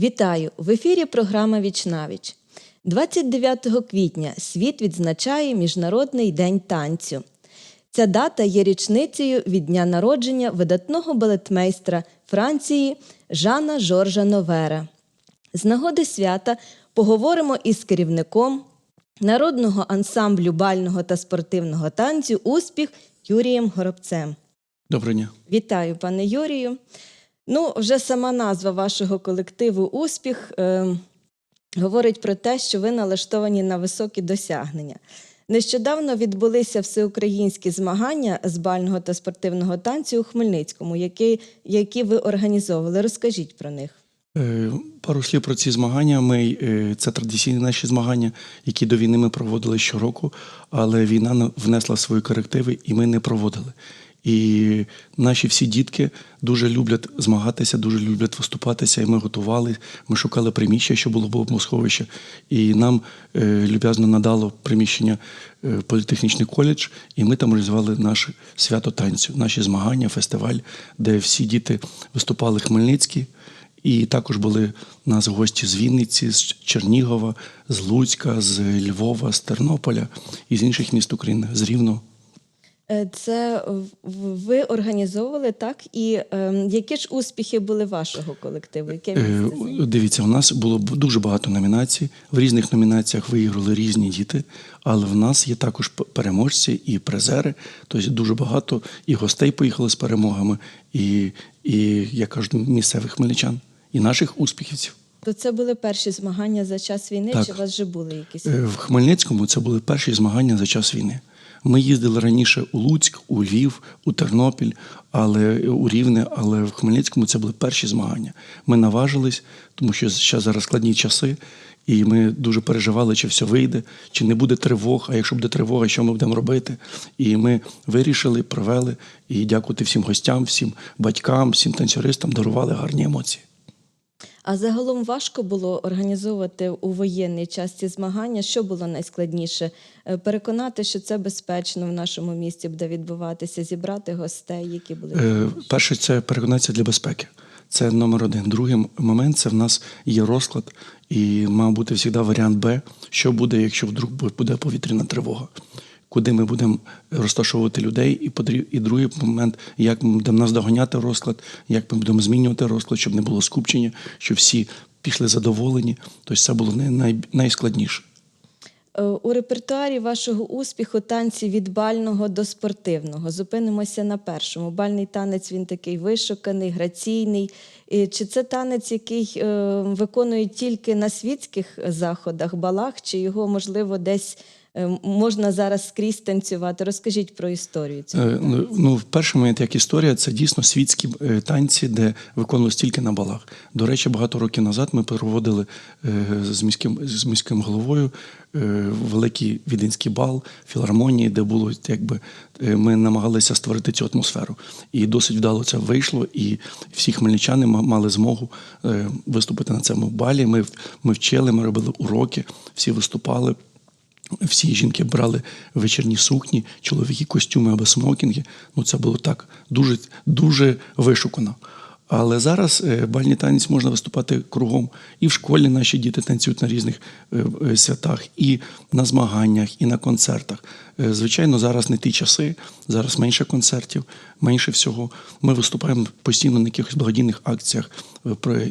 Вітаю! В ефірі програма Вічнавіч. 29 квітня світ відзначає Міжнародний день танцю. Ця дата є річницею від дня народження видатного балетмейстра Франції Жана Жоржа Новера. З нагоди свята поговоримо із керівником народного ансамблю бального та спортивного танцю Успіх Юрієм Горобцем. Доброго дня. Вітаю, пане Юрію. Ну, вже сама назва вашого колективу Успіх е, говорить про те, що ви налаштовані на високі досягнення. Нещодавно відбулися всеукраїнські змагання з бального та спортивного танцю у Хмельницькому, які, які ви організовували. Розкажіть про них. Е, Пару слів про ці змагання. Ми е, це традиційні наші змагання, які до війни ми проводили щороку, але війна на- внесла свої корективи, і ми не проводили. І наші всі дітки дуже люблять змагатися, дуже люблять виступатися. І ми готували. Ми шукали приміщення, що було бомбосховище. І нам е, люб'язно надало приміщення е, політехнічний коледж, і ми там організували наше свято танцю, наші змагання, фестиваль, де всі діти виступали Хмельницькі. І також були у нас гості з Вінниці, з Чернігова, з Луцька, з Львова, з Тернополя і з інших міст України, з Рівного. Е, Це ви організовували так? І е, які ж успіхи були вашого колективу? Яке Е, місце? Дивіться, у нас було дуже багато номінацій. В різних номінаціях виіграли різні діти, але в нас є також переможці і призери. Тобто дуже багато і гостей поїхали з перемогами, і, і я кажу, місцевих хмельничан, і наших успіхівців. То це були перші змагання за час війни, Так. чи у вас вже були якісь? Е, В Хмельницькому це були перші змагання за час війни. Ми їздили раніше у Луцьк, у Львів, у Тернопіль, але у Рівне, але в Хмельницькому це були перші змагання. Ми наважились, тому що ще зараз складні часи, і ми дуже переживали, чи все вийде, чи не буде тривог. А якщо буде тривога, що ми будемо робити? І ми вирішили, провели. І дякувати всім гостям, всім батькам, всім танцюристам дарували гарні емоції. А загалом важко було організовувати у воєнний час ці змагання. Що було найскладніше? Е, Переконати, що це безпечно в нашому місті буде відбуватися, зібрати гостей, які були Е, Перше, це переконатися для безпеки. Це номер один. Другий момент це в нас є розклад, і має бути завжди варіант Б. Що буде, якщо вдруг буде повітряна тривога? Куди ми будемо розташовувати людей, і і другий момент, як ми будемо наздоганяти розклад, як ми будемо змінювати розклад, щоб не було скупчення, щоб всі пішли задоволені. Тобто це було най- най- найскладніше. Е, у репертуарі вашого успіху танці від бального до спортивного. Зупинимося на першому. Бальний танець він такий вишуканий, граційний. Чи це танець, який е, виконують тільки на світських заходах, балах, чи його можливо десь можна зараз скрізь танцювати? Розкажіть про історію цього. Е, Ну, ну, в перший момент, як історія, це дійсно світські е, танці, де виконувалось тільки на балах. До речі, багато років назад ми проводили е, з міським, з міським головою е, великий віденський бал філармонії, де було якби е, ми намагалися створити цю атмосферу. І досить вдало це вийшло, і всі хмельничани ма- мали змогу е, виступити на цьому балі. Ми, ми вчили, ми робили уроки, всі виступали. Всі жінки брали вечірні сукні, чоловіки костюми або смокінги. Ну це було так дуже, дуже вишукано. Але зараз е, бальний танець можна виступати кругом. І в школі наші діти танцюють на різних е, е, святах, і на змаганнях, і на концертах. Звичайно, зараз не ті часи, зараз менше концертів, менше всього. Ми виступаємо постійно на якихось благодійних акціях,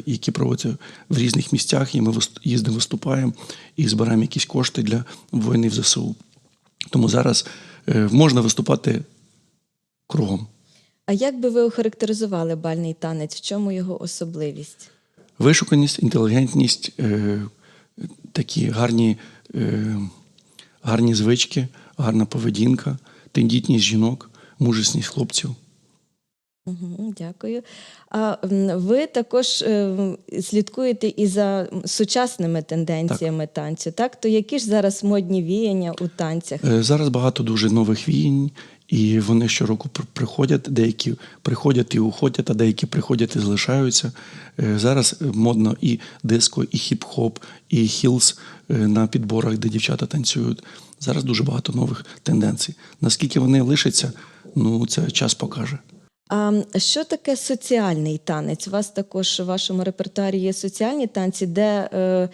які проводяться в різних місцях, і ми їздимо, виступаємо і збираємо якісь кошти для воїнів ЗСУ. Тому зараз можна виступати кругом. А як би ви охарактеризували бальний танець? В чому його особливість? Вишуканість, інтелігентність, е, такі гарні, е, гарні звички, гарна поведінка, тендітність жінок, мужесність хлопців. Угу, дякую. А ви також е, слідкуєте і за сучасними тенденціями танцю, так? То які ж зараз модні віяння у танцях? Е, Зараз багато дуже нових віянь, і вони щороку пр- приходять. Деякі приходять і уходять, а деякі приходять і залишаються. Е, Зараз е, модно і диско, і хіп-хоп, і хілс е, на підборах, де дівчата танцюють. Зараз дуже багато нових тенденцій. Наскільки вони лишаться, ну це час покаже. А що таке соціальний танець? У вас також у вашому репертуарі є соціальні танці, де е,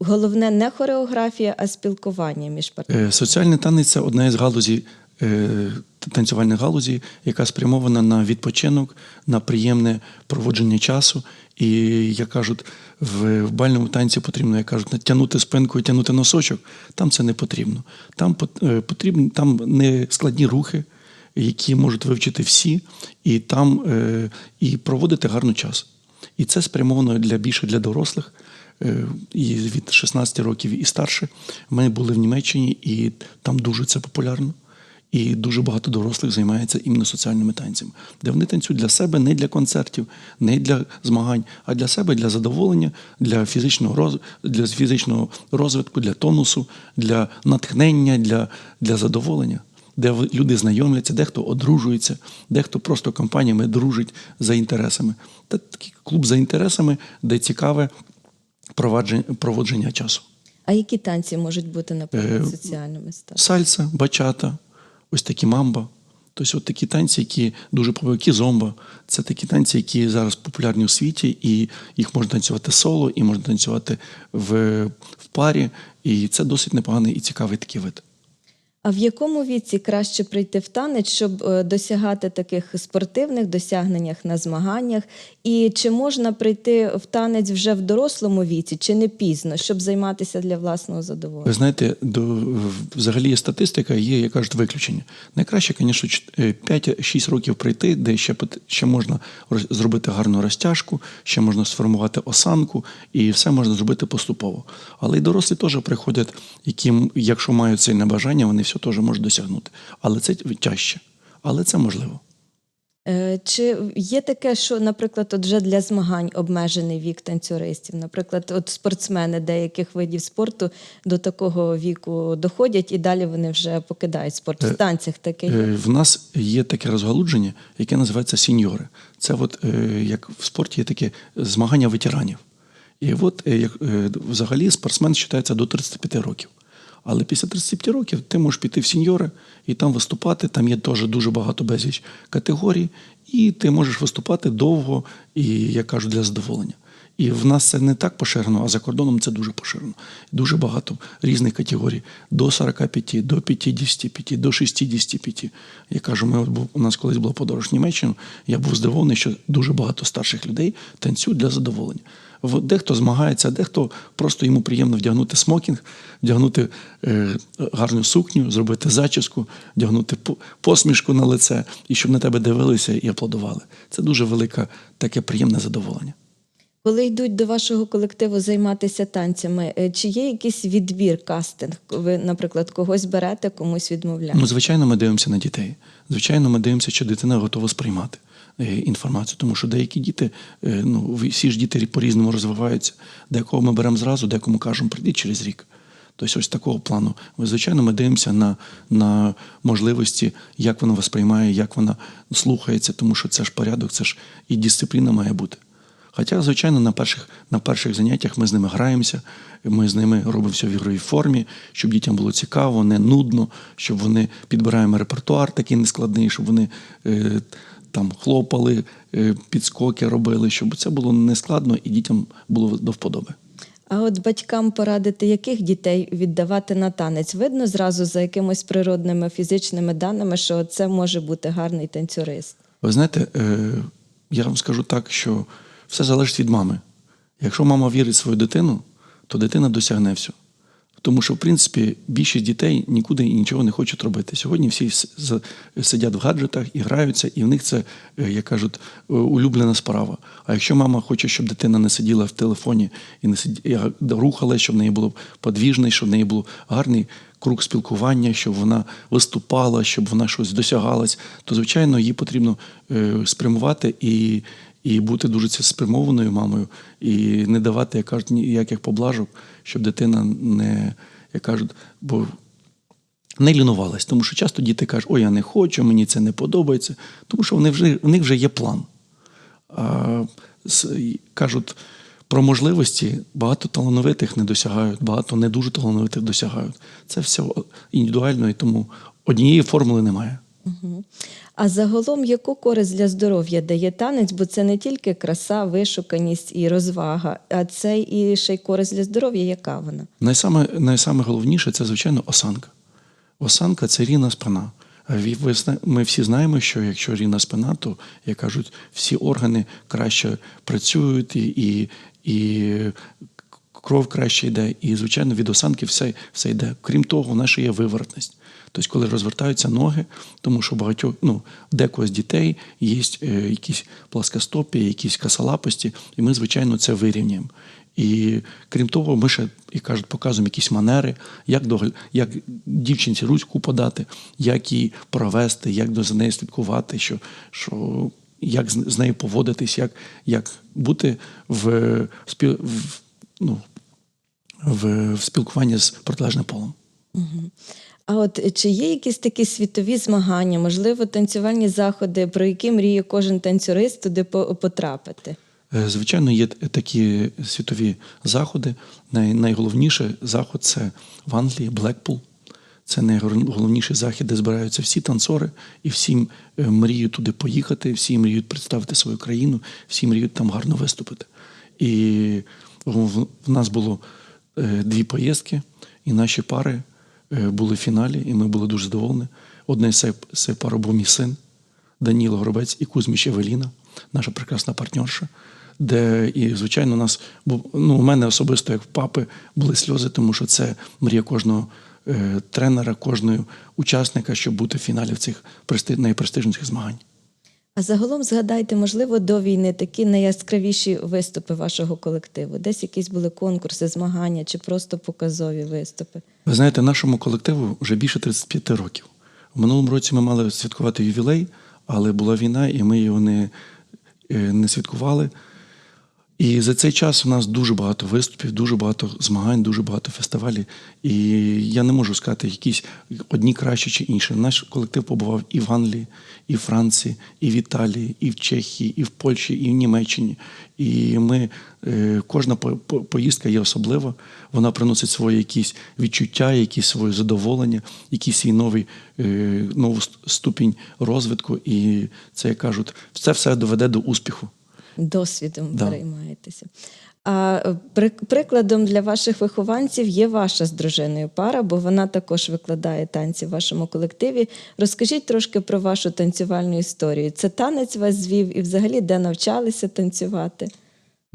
головне не хореографія, а спілкування між партнерами. Соціальний танець це одна із галузі е, танцювальних галузі, яка спрямована на відпочинок, на приємне проводження часу. І як кажуть, в, бальному танці потрібно, як кажуть, тягнути спинку і тягнути носочок. Там це не потрібно. Там е, потрібні там не складні рухи, які можуть вивчити всі, і там е, і проводити гарно час. І це спрямовано для більше для дорослих. І від 16 років і старше. Ми були в Німеччині, і там дуже це популярно. І дуже багато дорослих займається іменно соціальними танцями, де вони танцюють для себе, не для концертів, не для змагань, а для себе, для задоволення, для фізичного роз... для фізичного розвитку, для тонусу, для натхнення, для, для задоволення, де люди знайомляться, дехто одружується, дехто просто компаніями дружить за інтересами. Це такий клуб за інтересами, де цікаве провадження, проводження часу. А які танці можуть бути, наприклад, Е, соціальними станцями? Сальса, бачата, ось такі мамба. Тобто, от такі танці, які дуже популярні, кізомба. Це такі танці, які зараз популярні у світі, і їх можна танцювати соло, і можна танцювати в, в парі. І це досить непоганий і цікавий такий вид. А в якому віці краще прийти в танець, щоб е, досягати таких спортивних досягненнях на змаганнях? І чи можна прийти в танець вже в дорослому віці, чи не пізно, щоб займатися для власного задоволення? Ви знаєте, до, взагалі статистика, є, як кажуть, виключення. Найкраще, звісно, чт- е, 5-6 років прийти, де ще, ще можна зробити гарну розтяжку, ще можна сформувати осанку, і все можна зробити поступово. Але й дорослі теж приходять, яким, якщо мають сильне бажання, вони все теж можуть досягнути. Але це тяжче. Але це можливо. Е, Чи є таке, що, наприклад, от вже для змагань обмежений вік танцюристів? Наприклад, от спортсмени деяких видів спорту до такого віку доходять і далі вони вже покидають спорт. В танцях таке є. Е, В нас є таке розгалудження, яке називається сіньори. Це от е, як в спорті є таке змагання ветеранів. І от е, як, е, взагалі спортсмен вважається до 35 років. Але після 35 років ти можеш піти в сіньори і там виступати. Там є теж дуже багато безліч категорій, і ти можеш виступати довго і, як кажуть, для задоволення. І в нас це не так поширено, а за кордоном це дуже поширено. Дуже багато різних категорій до 45, до 55, до 65. Я кажу, ми у нас колись була подорож в Німеччину. Я був здивований, що дуже багато старших людей танцюють для задоволення. Дехто змагається, дехто просто йому приємно вдягнути смокінг, вдягнути е, гарну сукню, зробити зачіску, вдягнути по- посмішку на лице, і щоб на тебе дивилися і аплодували. Це дуже велике таке приємне задоволення. Коли йдуть до вашого колективу займатися танцями, е, чи є якийсь відбір, кастинг? Ви, наприклад, когось берете, комусь відмовляєте? Ну, звичайно, ми дивимося на дітей. Звичайно, ми дивимося, чи дитина готова сприймати інформацію. Тому що деякі діти, е, ну всі ж діти по-різному розвиваються. Декого ми беремо зразу, декому кажемо, прийдіть через рік. Тобто, ось такого плану. Ми, звичайно, ми дивимося на, на можливості, як вона вас приймає, як вона слухається, тому що це ж порядок, це ж і дисципліна має бути. Хоча, звичайно, на перших, на перших заняттях ми з ними граємося, ми з ними робимо все в ігровій формі, щоб дітям було цікаво, не нудно, щоб вони підбираємо репертуар такий нескладний, щоб вони е, там хлопали, е, підскоки робили, щоб це було нескладно і дітям було до вподоби. А от батькам порадити, яких дітей віддавати на танець? Видно зразу за якимись природними фізичними даними, що це може бути гарний танцюрист. Ви знаєте, е, я вам скажу так, що все залежить від мами. Якщо мама вірить в свою дитину, то дитина досягне всього. Тому що, в принципі, більшість дітей нікуди і нічого не хочуть робити. Сьогодні всі сидять в гаджетах і граються, і в них це, е, як кажуть, е, улюблена справа. А якщо мама хоче, щоб дитина не сиділа в телефоні і не сиді, і рухалась, щоб в неї було подвіжний, щоб в неї був гарний круг спілкування, щоб вона виступала, щоб вона щось досягалась, то звичайно їй потрібно е, спрямувати і, і бути дуже цілеспрямованою мамою, і не давати, як кажуть, ніяких поблажок, щоб дитина не, як кажуть, бо не лінувалась. Тому що часто діти кажуть, ой, я не хочу, мені це не подобається, тому що вони вже, в них вже є план. А, кажуть, про можливості багато талановитих не досягають, багато не дуже талановитих досягають. Це все індивідуально, і тому однієї формули немає. Мгм. А загалом, яку користь для здоров'я дає танець, бо це не тільки краса, вишуканість і розвага, а це і ще й користь для здоров'я. Яка вона? Найсаме, найсаме головніше це, звичайно, осанка. Осанка це рівна спина. Ми всі знаємо, що якщо рівна спина, то, як кажуть, всі органи краще працюють і, і, і кров краще йде. І, звичайно, від осанки все, все йде. Крім того, в нас ще є виворотність. Тобто, коли розвертаються ноги, тому що багатьох, ну, в декого з дітей є е, якісь пласкостопі, якісь косолапості, і ми, звичайно, це вирівнюємо. І крім того, ми ще, як кажуть, показуємо якісь манери, як, до, як дівчинці ручку подати, як її провести, як до за нею слідкувати, що, що, як з, нею поводитись, як, як бути в, спіл, в, ну, в, в спілкуванні з протилежним полом. А от чи є якісь такі світові змагання, можливо, танцювальні заходи, про які мріє кожен танцюрист туди потрапити? Е, Звичайно, є такі світові заходи. Най, найголовніший заход це в Англії Блекпул. Це найголовніший захід, де збираються всі танцори, і всі е, мріють туди поїхати, всі мріють представити свою країну, всі мріють там гарно виступити. І в, нас було е, дві поїздки, і наші пари були в фіналі, і ми були дуже задоволені. Одне з цих- пар був мій син Даніло Горобець і Кузьміч Евеліна, наша прекрасна партнерша. Де, і, звичайно, у нас ну, у мене особисто, як в папи, були сльози, тому що це мрія кожного е, тренера, кожного учасника, щоб бути в фіналі в цих прести, найпрестижніших змагань. А загалом згадайте, можливо, до війни такі найяскравіші виступи вашого колективу. Десь якісь були конкурси, змагання чи просто показові виступи. Ви знаєте, нашому колективу вже більше 35 років. В минулому році ми мали святкувати ювілей, але була війна, і ми його не, е, не святкували. І за цей час у нас дуже багато виступів, дуже багато змагань, дуже багато фестивалів. І я не можу сказати, якісь одні кращі чи інші. Наш колектив побував і в Англії, і в Франції, і в Італії, і в Чехії, і в Польщі, і в Німеччині. І ми е, кожна по- по- поїздка є особлива. Вона приносить свої якісь відчуття, якісь своє задоволення, якийсь свій новий е, нову ступінь розвитку. І це як кажуть, це все доведе до успіху. Досвідом Да. переймаєтеся. А е, прикладом для ваших вихованців є ваша з дружиною пара, бо вона також викладає танці в вашому колективі. Розкажіть трошки про вашу танцювальну історію. Це танець вас звів і взагалі де навчалися танцювати?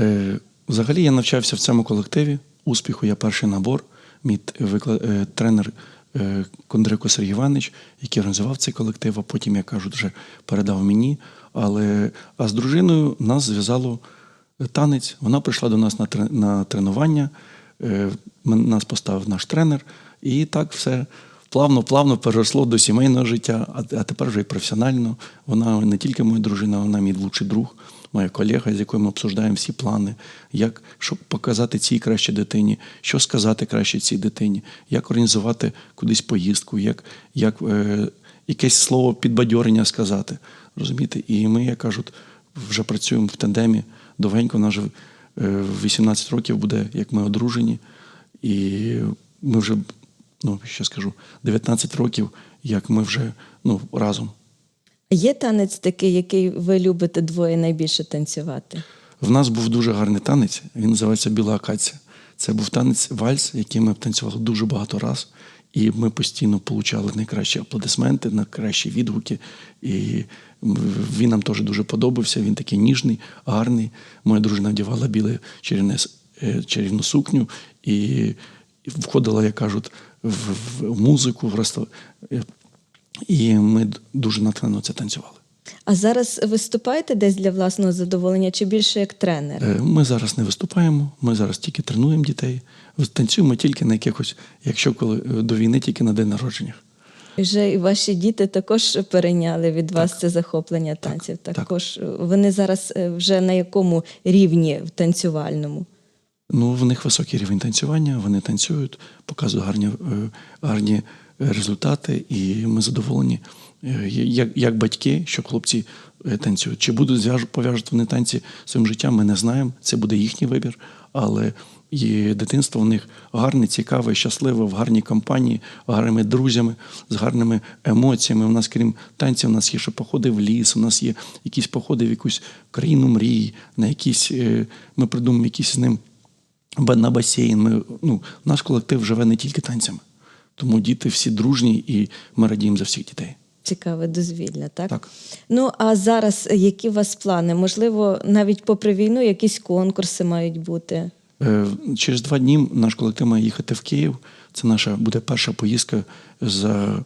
Е, Взагалі я навчався в цьому колективі. Успіху я перший набор. Мій т- викла- е, тренер е, Кондрико Сергій Іванович, який організував цей колектив, а потім, я кажу, вже передав мені. Але а з дружиною нас зв'язало е, танець. Вона прийшла до нас на, тренування. е, Нас поставив наш тренер, і так все плавно-плавно переросло до сімейного життя, а, тепер вже і професіонально. Вона не тільки моя дружина, вона мій лучший друг, моя колега, з якою ми обсуждаємо всі плани, як щоб показати цій кращій дитині, що сказати краще цій дитині, як організувати кудись поїздку, як, як е, якесь слово підбадьорення сказати. Розумієте? І ми, як кажуть, вже працюємо в тандемі. Довгенько наш е, 18 років буде, як ми одружені, і ми вже, ну що скажу, 19 років, як ми вже ну, разом. Є танець такий, який ви любите двоє найбільше танцювати? В нас був дуже гарний танець, він називається Біла акація. Це був танець вальс, який ми танцювали дуже багато разів. І ми постійно получали найкращі аплодисменти, найкращі відгуки. І він нам теж дуже подобався. Він такий ніжний, гарний. Моя дружина вдягала біле чарівне, е, чарівну сукню і входила, як кажуть, в, в музику, в рестор... е, І ми дуже натхненно це танцювали. А зараз виступаєте десь для власного задоволення чи більше як тренер? Е, Ми зараз не виступаємо, ми зараз тільки тренуємо дітей. Танцюємо тільки на якихось, якщо коли е, до війни, тільки на день народження. І Вже і ваші діти також перейняли від вас це захоплення танців. так. Також вони зараз е, вже на якому рівні в танцювальному? Ну, в них високий рівень танцювання, вони танцюють, показують гарні, е, гарні результати, і ми задоволені, е, як, як батьки, що хлопці е, танцюють. Чи будуть пов'яжуть вони танці своїм життям, ми не знаємо. Це буде їхній вибір. Але і дитинство у них гарне, цікаве, щасливе, в гарній компанії, гарними друзями, з гарними емоціями. У нас, крім танців, у нас є ще походи в ліс, у нас є якісь походи в якусь країну мрій, на якісь ми придумаємо якісь з ним на басейн. Ми, ну, наш колектив живе не тільки танцями. Тому діти всі дружні, і ми радіємо за всіх дітей. Цікаве дозвілля, так? Так. Ну а зараз е, які у вас плани? Можливо, навіть попри війну якісь конкурси мають бути. Е, Через два дні наш колектив має їхати в Київ. Це наша буде перша поїздка за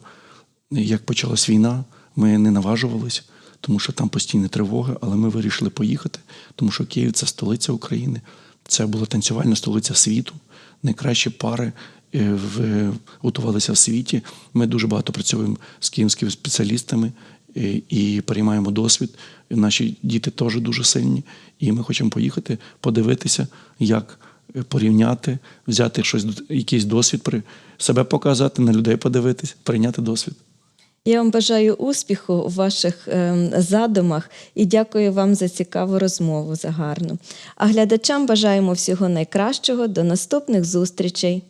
як почалась війна. Ми не наважувалися, тому що там постійні тривоги, але ми вирішили поїхати, тому що Київ це столиця України. Це була танцювальна столиця світу. Найкращі пари е, в, готувалися в світі. Ми дуже багато працюємо з київськими спеціалістами е, і переймаємо досвід. Наші діти теж дуже сильні, і ми хочемо поїхати, подивитися, як е, порівняти, взяти щось, якийсь досвід, себе показати, на людей подивитись, прийняти досвід. Я вам бажаю успіху у ваших ем, задумах і дякую вам за цікаву розмову, за гарну. А глядачам бажаємо всього найкращого. До наступних зустрічей.